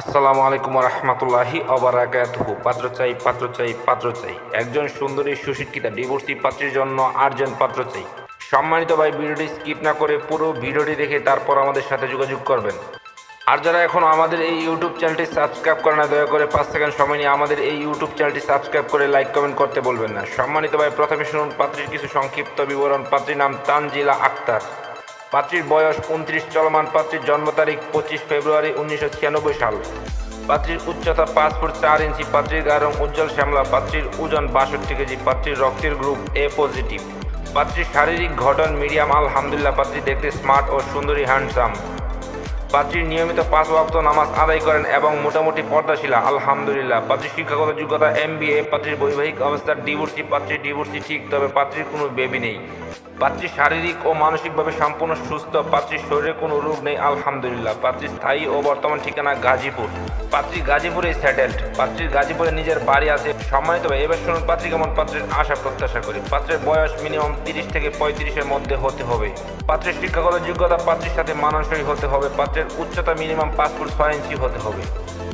আসসালামু আলাইকুম রহমতুল্লাহি অবরাকাতুহু পাত্র চাই পাত্র চাই পাত্র চাই। একজন সুন্দরী, সুশিক্ষিতা, ডিভোর্সি পাত্রীর জন্য আর্জেন্ট পাত্র চাই। সম্মানিত ভাই, ভিডিওটি স্কিপ না করে পুরো ভিডিওটি দেখে তারপর আমাদের সাথে যোগাযোগ করবেন। আর যারা এখনও আমাদের এই ইউটিউব চ্যানেলটি সাবস্ক্রাইব করে না, দয়া করে পাঁচ সেকেন্ড সময় নিয়ে আমাদের এই ইউটিউব চ্যানেলটি সাবস্ক্রাইব করে লাইক, কমেন্ট করতে বলবেন না। সম্মানিত ভাই, প্রথমে শুনুন পাত্রীর কিছু সংক্ষিপ্ত বিবরণ। পাত্রীর নাম তানজিলা আক্তার। পাত্রীর বয়স উনত্রিশ, চলমান পাত্রীর জন্ম তারিখ পঁচিশ ফেব্রুয়ারি উনিশশো ছিয়ানব্বই সাল। পাত্রীর উচ্চতা পাঁচ ফুট চার ইঞ্চি, পাত্রীর গায়ের রং উজ্জ্বল শ্যামলা, পাত্রীর ওজন বাষট্টি কেজি, পাত্রীর রক্তের গ্রুপ এ পজিটিভ। পাত্রীর শারীরিক গঠন মিডিয়াম, আলহামদুলিল্লাহ, পাত্রী দেখতে স্মার্ট ও সুন্দরী, হ্যান্ডসাম। পাত্রীর নিয়মিত পাঁচ ওয়াক্ত নামাজ আদায় করেন এবং মোটামুটি পর্দাশীলা, আলহামদুলিল্লাহ। পাত্রীর শিক্ষাগত যোগ্যতা, এম বি এ, পাত্রীর বৈবাহিক অবস্থার ডিভোর্সি, পাত্রীর ডিভোর্সি ঠিক, তবে পাত্রীর কোনো বেবি নেই। পাত্রী শারীরিক ও মানসিকভাবে সম্পূর্ণ সুস্থ, পাত্রীর শরীরে কোনো রোগ নেই, আলহামদুলিল্লাহ। পাত্রীর স্থায়ী ও বর্তমান ঠিকানা গাজীপুর। পাত্রী গাজীপুরে সেটেলড পাত্রীর গাজীপুরে নিজের বাড়ি আছে সম্মানিত এবার শুনুন পাত্রী কেমন পাত্রের আশা প্রত্যাশা করি। পাত্রের বয়স মিনিমাম তিরিশ থেকে পঁয়ত্রিশের মধ্যে হতে হবে। পাত্রের শিক্ষাগত যোগ্যতা পাত্রীর সাথে মানানসই হতে হবে, পাত্রের উচ্চতা মিনিমাম পাঁচ ফুট ছয় ইঞ্চি হতে হবে।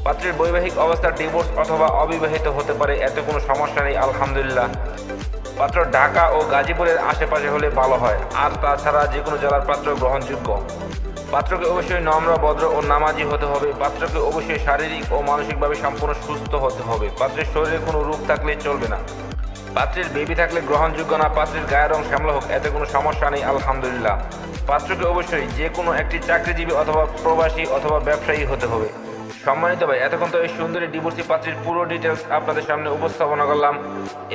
পাত্রের বৈবাহিক অবস্থা ডিভোর্স অথবা অবিবাহিত হতে পারে, এতে কোনো সমস্যা নেই, আলহামদুলিল্লাহ। পাত্র ঢাকা ও গাজীপুরের আশেপাশে হলে ভালো হয়। আর তাছাড়া যে কোনো জেলার পাত্র গ্রহণযোগ্য। পাত্রকে অবশ্যই নম্র, ভদ্র ও নামাজি হতে হবে। পাত্রকে অবশ্যই শারীরিক ও মানসিকভাবে সম্পূর্ণ সুস্থ হতে হবে। পাত্রের শরীরে কোনো রোগ থাকলে চলবে না। পাত্রের বেবি থাকলে গ্রহণযোগ্য না, পাত্রের গায়ের রং শ্যামলা হোক, এতে কোনো সমস্যা নেই, আলহামদুলিল্লাহ। পাত্রকে অবশ্যই যে কোনো একটি চাকরিজীবী অথবা প্রবাসী অথবা ব্যবসায়ী হতে হবে। সম্মানিত ভাই, এতক্ষণ তো এই সুন্দরী ডিভোর্সি পাত্রীর পুরো ডিটেলস আপনাদের সামনে উপস্থাপনা করলাম।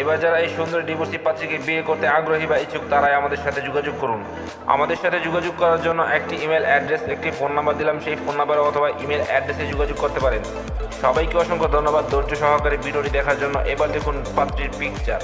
এবার যারা এই সুন্দরী ডিভোর্সি পাত্রীকে বিয়ে করতে আগ্রহী বা ইচ্ছুক, তারাই আমাদের সাথে যোগাযোগ করুন। আমাদের সাথে যোগাযোগ করার জন্য একটি ইমেল অ্যাড্রেস একটি ফোন নাম্বার দিলাম। সেই ফোন নাম্বার অথবা ইমেল অ্যাড্রেসে যোগাযোগ করতে পারেন। সবাইকে অসংখ্য ধন্যবাদ ধৈর্য সহকারে ভিডিওটি দেখার জন্য। এবার দেখুন পাত্রীর পিকচার